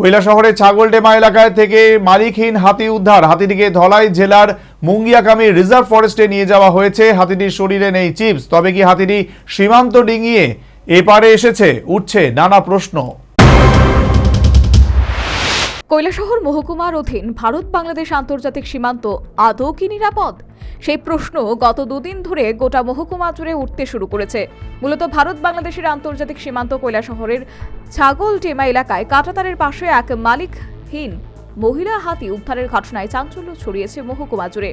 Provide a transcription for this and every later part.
কৈলা শহরের ছাগলডেমা এলাকায় থেকে মালিকহীন হাতি উদ্ধার। হাতিটিকে ধলাই জেলার মুঙ্গিয়াকামী রিজার্ভ ফরেস্টে নিয়ে যাওয়া হয়েছে। হাতিটির শরীরে নেই চিপস। তবে কি হাতিটি সীমান্ত ডিঙিয়ে এপারে এসেছে? উঠছে নানা প্রশ্ন। কৈলাসহর মহকুমার অধীন ভারত বাংলাদেশ আন্তর্জাতিক সীমান্ত আদৌ কি নিরাপদ? সেই প্রশ্ন গত দুদিন ধরে গোটা মহকুমা জুড়ে উঠতে শুরু করেছে। মূলত ভারত বাংলাদেশের আন্তর্জাতিক সীমান্ত কৈলাসহরের ছাগল টেমা এলাকায় কাঁটাতারের পাশে এক মালিকহীন মহিলা হাতি উদ্ধারের ঘটনায় চাঞ্চল্য ছড়িয়েছে মহকুমা জুড়ে।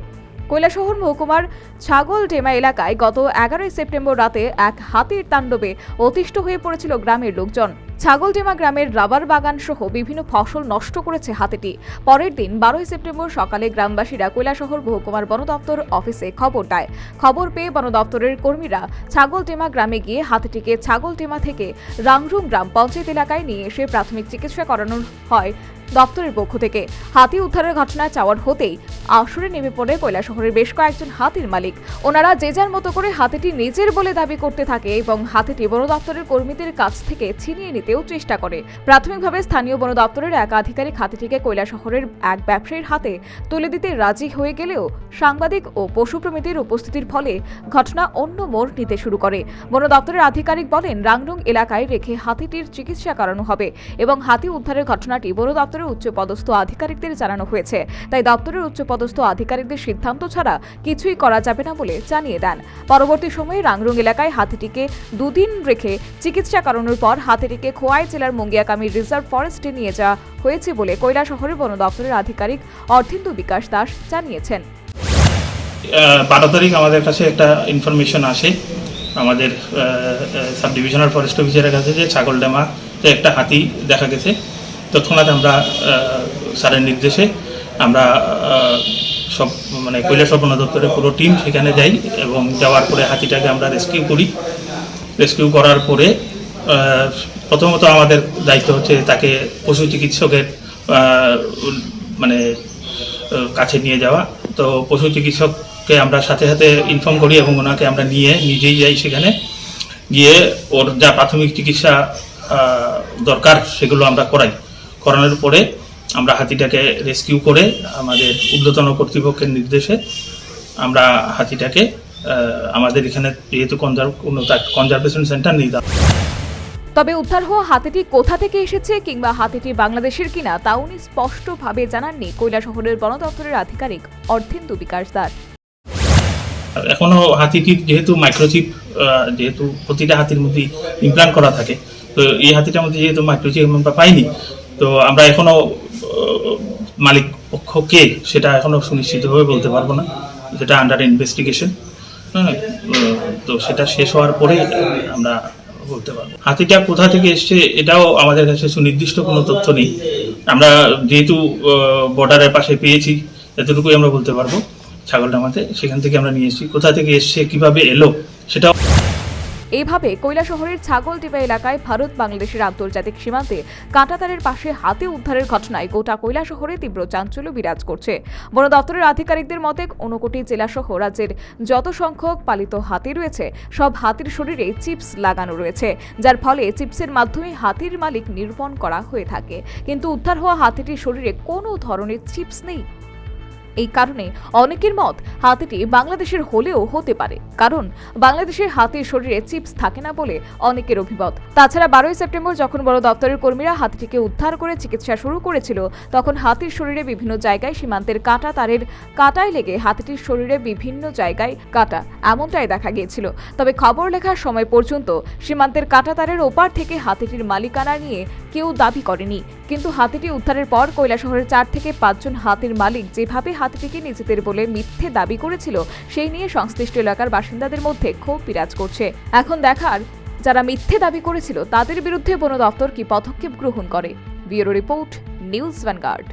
কৈলাসহর মহকুমার ছাগল টেমা এলাকায় গত এগারোই সেপ্টেম্বর রাতে এক হাতির তাণ্ডবে অতিষ্ঠ হয়ে পড়েছিল গ্রামের লোকজন। ছাগলটেমা গ্রামের রাবার বাগান সহ বিভিন্ন ফসল নষ্ট করেছে হাতিটি। পরের দিন বারোই সেপ্টেম্বর সকালে গ্রামবাসীরা কৈলাসহর মহকুমার বন দপ্তর অফিসে খবর দেয়। খবর পেয়ে বন দপ্তরের কর্মীরা ছাগলডিমা গ্রামে গিয়ে হাতিটিকে ছাগলডিমা থেকে রাংরুম গ্রাম পঞ্চায়েত এলাকায় নিয়ে এসে প্রাথমিক চিকিৎসা করানো হয়। দপ্তরের পক্ষ থেকে। হাতি উদ্ধারের ঘটনায় চাওয়ার হতেই আসরে নেমে পড়ে কৈলাসহরের বেশ কয়েকজন হাতির মালিক। ওনারা যে যার মতো করে হাতিটি নিজের বলে দাবি করতে থাকে এবং হাতিটি বন দপ্তরের কর্মীদের কাছ থেকে ছিনিয়ে নিতেও চেষ্টা করে। প্রাথমিকভাবে স্থানীয় বন দপ্তরের এক আধিকারিক হাতিটিকে কৈলাসহরের এক ব্যবসায়ীর হাতে তুলে দিতে রাজি হয়ে গেলেও সাংবাদিক ও পশুপ্রেমীদের উপস্থিতির ফলে ঘটনা অন্য মোড় নিতে শুরু করে। বন দপ্তরের আধিকারিক বলেন রাংরুং এলাকায় রেখে হাতিটির চিকিৎসা করানো হবে এবং হাতি উদ্ধারের ঘটনাটি বন দপ্তরের উচ্চপদস্থ আধিকারিকদের জানানো হয়েছে। তাই দপ্তরের উচ্চপদস্থ আধিকারিকদের সিদ্ধান্ত ছাড়া কিছুই করা যাবে না বলে জানিয়ে দেন। পরবর্তী সময়ে রাংরং এলাকায় হাতিটিকে দুদিন রেখে চিকিৎসা করানোর পর হাতিটিকে খোয়াই জেলার মঙ্গিয়াকামী রিজার্ভ ফরেস্টে নিয়ে যাওয়া হয়েছে বলে কৈলা শহরের বন দপ্তরের আধিকারিক অর্থেন্দু বিকাশ দাস জানিয়েছেন। বারো তারিখ আমাদের কাছে একটা ইনফরমেশন আসে। আমাদের সাব ডিভিশনাল ফরেস্ট অফিসারের কাছে যে ছাগলডামাতে একটা হাতি দেখা গেছে। তৎক্ষণাৎ আমরা স্যারের নির্দেশে আমরা সব মানে কৈলাসর বন দপ্তরের পুরো টিম সেখানে যাই এবং যাওয়ার পরে হাতিটাকে আমরা রেস্কিউ করি। রেস্কিউ করার পরে প্রথমত আমাদের দায়িত্ব হচ্ছে তাকে পশু চিকিৎসকের মানে কাছে নিয়ে যাওয়া। তো পশু চিকিৎসককে আমরা সাথে সাথে ইনফর্ম করি এবং ওনাকে আমরা নিয়ে নিজেই যাই সেখানে। গিয়ে ওর যা প্রাথমিক চিকিৎসা দরকার সেগুলো আমরা করাই। করানোর পরে আমরা হাতিটাকে রেস্কিউ করে আমাদের ঊর্ধ্বতন কর্তৃপক্ষের নির্দেশে আমরা হাতিটাকে আমাদের এখানে যেহেতু কনজার্ভ কনজারভেশন সেন্টার নিয়ে তবে উদ্ধার হওয়া হাতিটি কোথা থেকে এসেছে কিংবা হাতিটি বাংলাদেশের কিনা তা উনি স্পষ্টভাবে জানাননি শহরের বন দপ্তরের আধিকারিক অর্থেন্দু বিকাশ দাস। এখনও হাতিটির যেহেতু মাইক্রোচিপ যেহেতু প্রতিটা হাতির মধ্যে ইমপ্লান্ট করা থাকে তো এই হাতিটার মধ্যে যেহেতু মাইক্রোচিপ আমরা পাইনি তো আমরা এখনও মালিক পক্ষ কে সেটা এখনও সুনিশ্চিতভাবে বলতে পারব না। যেটা আন্ডার ইনভেস্টিগেশন তো সেটা শেষ হওয়ার পরে আমরা বলতে পারব। হাতিটা কোথা থেকে এসছে এটাও আমাদের কাছে সুনির্দিষ্ট কোনো তথ্য নেই। আমরা যেহেতু বর্ডারের পাশে পেয়েছি, এতটুকুই আমরা বলতে পারব। ছাগলটা আমাদের সেখান থেকে আমরা নিয়ে এসেছি। কোথা থেকে এসছে, কীভাবে এলো এইভাবে শহরের ছাগলটিপা এলাকায় ভারত বাংলাদেশের আন্তর্জাতিক সীমান্তে কাঁটাতারের পাশে হাতি উদ্ধারের ঘটনায় গোটা শহরে তীব্র চাঞ্চল্য বিরাজ করছে। বন দপ্তরের আধিকারিকদের মতে, ঊনকোটি জেলাসহ রাজ্যের যত সংখ্যক পালিত হাতি রয়েছে, সব হাতির শরীরে চিপস লাগানো রয়েছে, যার ফলে চিপসের মাধ্যমে হাতির মালিক নিরূপণ করা হয়ে থাকে। কিন্তু উদ্ধার হওয়া হাতিটির শরীরে কোনো ধরনের চিপস নেই। এই কারণে অনেকের মত হাতিটি বাংলাদেশের হলেও হতে পারে। কারণ বাংলাদেশের হাতির শরীরে চিপস থাকে না বলে অনেকের অভিমত। তাছাড়া বারোই সেপ্টেম্বর যখন বড় দপ্তরের কর্মীরা হাতিটিকে উদ্ধার করে চিকিৎসা শুরু করেছিল, তখন হাতির শরীরে বিভিন্ন জায়গায় সীমান্তের কাটা তারের কাটায় লেগে হাতিটির শরীরে বিভিন্ন জায়গায় কাটা। এমনটাই দেখা গিয়েছিল। তবে খবর লেখার সময় পর্যন্ত সীমান্তের কাটা তারের ওপার থেকে হাতিটির মালিকানা নিয়ে কেউ দাবি করেনি। কিন্তু হাতিটি উদ্ধারের পর কৈলাসহরের চার থেকে পাঁচজন হাতির মালিক যেভাবে হাতিটিকে নিজেদের বলে মিথ্যে দাবি করেছিল, সেই নিয়ে সংশ্লিষ্ট এলাকার বাসিন্দাদের মধ্যে ক্ষোভ বিরাজ করছে। এখন দেখার যারা মিথ্যে দাবি করেছিল, তাদের বিরুদ্ধে বন দপ্তর কি পদক্ষেপ গ্রহণ করে? Bureau report, News Vanguard.